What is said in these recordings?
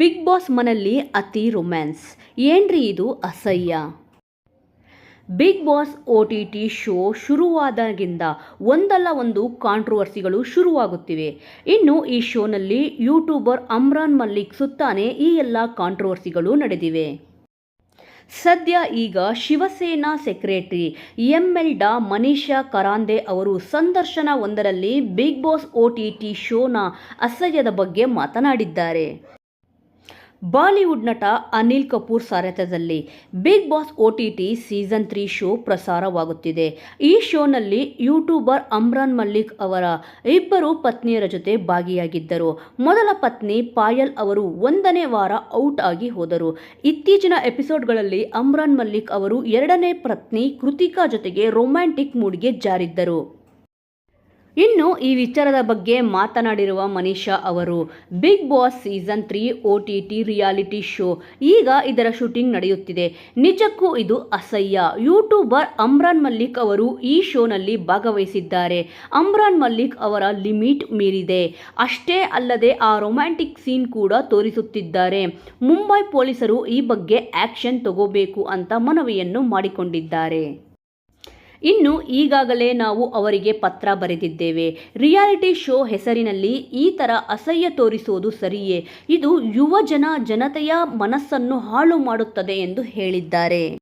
Big boss ಮನೆಯಲ್ಲಿ ಅತಿ romance. ಏನ್ರಿ ಇದು? ಅಸಹ್ಯ. Bigg Boss O T T show ಶುರುವಾದಾಗಿಂದ ಒಂದಲ್ಲ ಒಂದು ಕಾಂಟ್ರವರ್ಸಿಗಳು ಶುರುವಾಗುತ್ತಿವೆ. ಇನ್ನು ಈ ಶೋನಲ್ಲಿ ಯೂಟ್ಯೂಬರ್ ಅಮ್ರಾನ್ ಮಲ್ಲಿಕ್ ಸುತ್ತಾನೆ ಈ ಎಲ್ಲ ಕಾಂಟ್ರವರ್ಸಿಗಳು ನಡೆದಿವೆ. ಸದ್ಯ ಈಗ ಶಿವಸೇನಾ ಸೆಕ್ರೆಟರಿ ಎಂ ಎಲ್ ಡಾ ಮನೀಷಾ ಕರಾಂದೆ ಅವರು ಸಂದರ್ಶನ ಒಂದರಲ್ಲಿ Bigg Boss O T T ಶೋನ ಅಸಹ್ಯದ ಬಗ್ಗೆ ಮಾತನಾಡಿದ್ದಾರೆ. ಬಾಲಿವುಡ್ ನಟ Anil Kapoor ಸಾರಥ್ಯದಲ್ಲಿ Bigg Boss O T T season three show ಪ್ರಸಾರವಾಗುತ್ತಿದೆ. ಈ ಶೋನಲ್ಲಿ ಯೂಟ್ಯೂಬರ್ ಅಮ್ರಾನ್ ಮಲ್ಲಿಕ್ ಅವರ ಇಬ್ಬರು ಪತ್ನಿಯರ ಜೊತೆ ಭಾಗಿಯಾಗಿದ್ದರು. ಮೊದಲ ಪತ್ನಿ ಪಾಯಲ್ ಅವರು ಒಂದನೇ ವಾರ ಔಟ್ ಆಗಿ ಹೋದರು. ಇತ್ತೀಚಿನ ಎಪಿಸೋಡ್ಗಳಲ್ಲಿ ಅಮ್ರಾನ್ ಮಲ್ಲಿಕ್ ಅವರು ಎರಡನೇ ಪತ್ನಿ ಕೃತಿಕಾ ಜೊತೆಗೆ ರೊಮ್ಯಾಂಟಿಕ್ ಮೂಡ್ಗೆ ಜಾರಿದ್ದರು. ಇನ್ನು ಈ ವಿಚಾರದ ಬಗ್ಗೆ ಮಾತನಾಡಿರುವ ಮನೀಷಾ ಅವರು, Bigg Boss season three O T T reality show ಈಗ ಇದರ ಶೂಟಿಂಗ್ ನಡೆಯುತ್ತಿದೆ. ನಿಜಕ್ಕೂ ಇದು ಅಸಹ್ಯ. ಯೂಟ್ಯೂಬರ್ ಅಮ್ರಾನ್ ಮಲ್ಲಿಕ್ ಅವರು ಈ ಶೋನಲ್ಲಿ ಭಾಗವಹಿಸಿದ್ದಾರೆ. ಅಮ್ರಾನ್ ಮಲ್ಲಿಕ್ ಅವರ ಲಿಮಿಟ್ ಮೀರಿದೆ. ಅಷ್ಟೇ ಅಲ್ಲದೆ ಆ ರೊಮ್ಯಾಂಟಿಕ್ ಸೀನ್ ಕೂಡ ತೋರಿಸುತ್ತಿದ್ದಾರೆ. ಮುಂಬೈ ಪೊಲೀಸರು ಈ ಬಗ್ಗೆ ಆ್ಯಕ್ಷನ್ ತಗೋಬೇಕು ಅಂತ ಮನವಿಯನ್ನು ಮಾಡಿಕೊಂಡಿದ್ದಾರೆ. ಇನ್ನು ಈಗಾಗಲೇ ನಾವು ಅವರಿಗೆ ಪತ್ರ ಬರೆದಿದ್ದೇವೆ. ರಿಯಾಲಿಟಿ ಶೋ ಹೆಸರಿನಲ್ಲಿ ಈ ಥರ ಅಸಹ್ಯ ತೋರಿಸುವುದು ಸರಿಯೇ. ಇದು ಯುವ ಜನ ಜನತೆಯ ಮನಸ್ಸನ್ನು ಹಾಳು ಮಾಡುತ್ತದೆ ಎಂದು ಹೇಳಿದ್ದಾರೆ.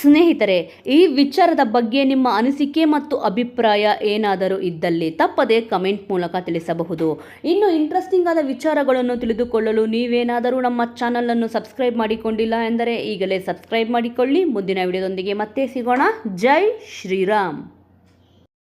ಸ್ನೇಹಿತರೆ, ಈ ವಿಚಾರದ ಬಗ್ಗೆ ನಿಮ್ಮ ಅನಿಸಿಕೆ ಮತ್ತು ಅಭಿಪ್ರಾಯ ಏನಾದರೂ ಇದ್ದಲ್ಲಿ ತಪ್ಪದೆ ಕಮೆಂಟ್ ಮೂಲಕ ತಿಳಿಸಬಹುದು. ಇನ್ನು ಇಂಟ್ರೆಸ್ಟಿಂಗ್ ಆದ ವಿಚಾರಗಳನ್ನು ತಿಳಿದುಕೊಳ್ಳಲು ನೀವೇನಾದರೂ ನಮ್ಮ ಚಾನಲನ್ನು ಸಬ್ಸ್ಕ್ರೈಬ್ ಮಾಡಿಕೊಂಡಿಲ್ಲ ಎಂದರೆ ಈಗಲೇ ಸಬ್ಸ್ಕ್ರೈಬ್ ಮಾಡಿಕೊಳ್ಳಿ. ಮುಂದಿನ ವಿಡಿಯೋದೊಂದಿಗೆ ಮತ್ತೆ ಸಿಗೋಣ. ಜೈ ಶ್ರೀರಾಮ್.